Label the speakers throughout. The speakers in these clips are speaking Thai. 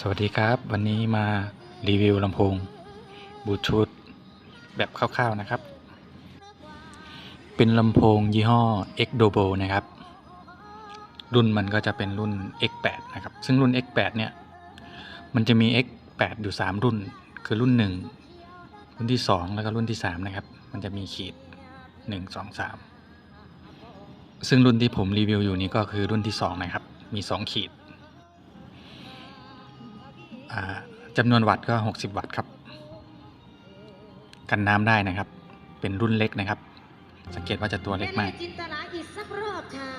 Speaker 1: สวัสดีครับ วันนี้มารีวิวลำโพงบลูทูธแบบคร่าวๆนะครับ เป็นลำโพงยี่ห้อ x d o b o นะครับ รุ่นมันก็จะเป็นรุ่น X8 นะครับ ซึ่งรุ่น X8 เนี่ย มันจะมี X8 อยู่ 3 รุ่น คือรุ่น 1 รุ่นที่ 2 แล้วก็รุ่นที่ 3 นะครับ มันจะมีขีด 1 2 3 ซึ่งรุ่นที่ผมรีวิวอยู่นี้ก็คือรุ่นที่ 2 นะครับ มี 2 ขีด จำนวนวัตต์ก็ 60 วัตต์ครับ กันน้ำได้นะครับ เป็นรุ่นเล็กนะครับ สังเกตว่าจะตัวเล็กมาก
Speaker 2: จินตนาอีกสักรอบค่ะ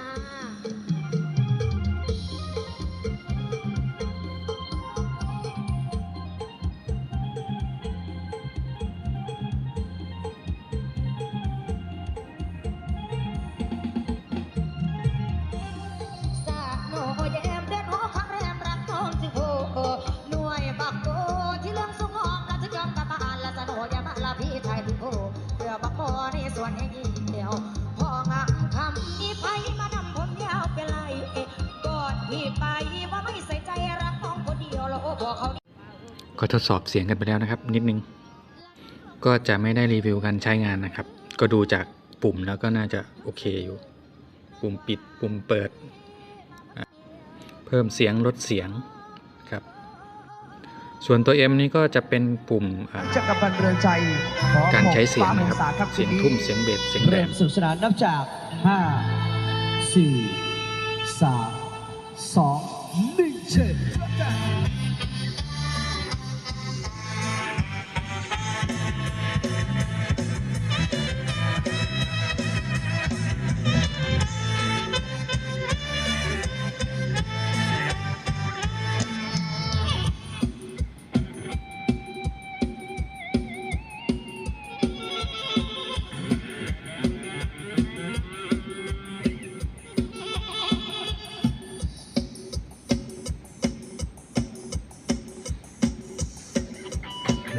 Speaker 2: วนแห่งอีเดียวพองามคำนี้ไฟมานำผมยาวเป็นไรกอดพี่ไปว่าไม่ใส่ใจรักน้องคนเดียวแล้วบอกเขา
Speaker 1: ก็ทดสอบเสียงกันไปแล้วนะครับ นิดนึง ก็จะไม่ได้รีวิวการใช้งานนะครับ ก็ดูจากปุ่มแล้วก็น่าจะโอเคอยู่ ปุ่มปิดปุ่มเปิด เพิ่มเสียงลดเสียง ส่วนตัว M นี่ก็จะเป็นปุ่มอ่า
Speaker 3: จักรพันธ์เรือนใจขอ
Speaker 1: การใช้เสียงนะครับ
Speaker 3: ฟ้าองศา
Speaker 1: เสียง
Speaker 3: คืนนี้
Speaker 1: ทุ่มเสียงเบสเสียงแร
Speaker 3: เริ่
Speaker 1: ง
Speaker 3: มสนุกสนานนับจาก 5 4 3 2 1เชิญ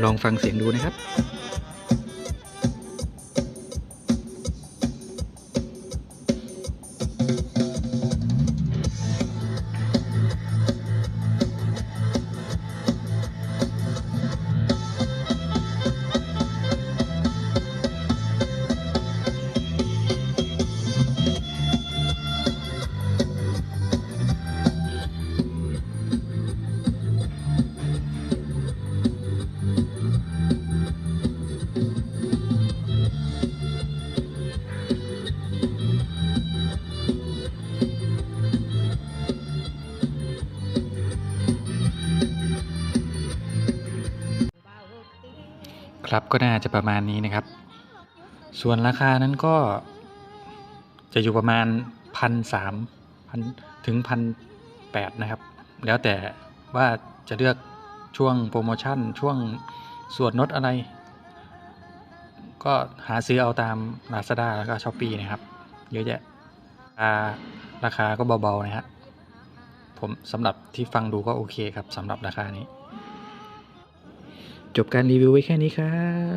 Speaker 1: ลองฟังเสียงดูนะครับ ครับก็น่าจะประมาณนี้นะครับ ส่วนราคานั้นก็ จะอยู่ประมาณพันสามพันถึงพันแปดนะครับ แล้วแต่ว่าจะเลือกช่วงโปรโมชั่นช่วงส่วนลดอะไร ก็หาซื้อเอาตาม Lazada แล้วก็ s h อ p e e นะครับ เยอะแยะราคาราคาก็เบาๆนะฮะผมสำหรับที่ฟังดูก็โอเคครับสำหรับราคานี้ จบการรีวิวไว้แค่นี้ครับ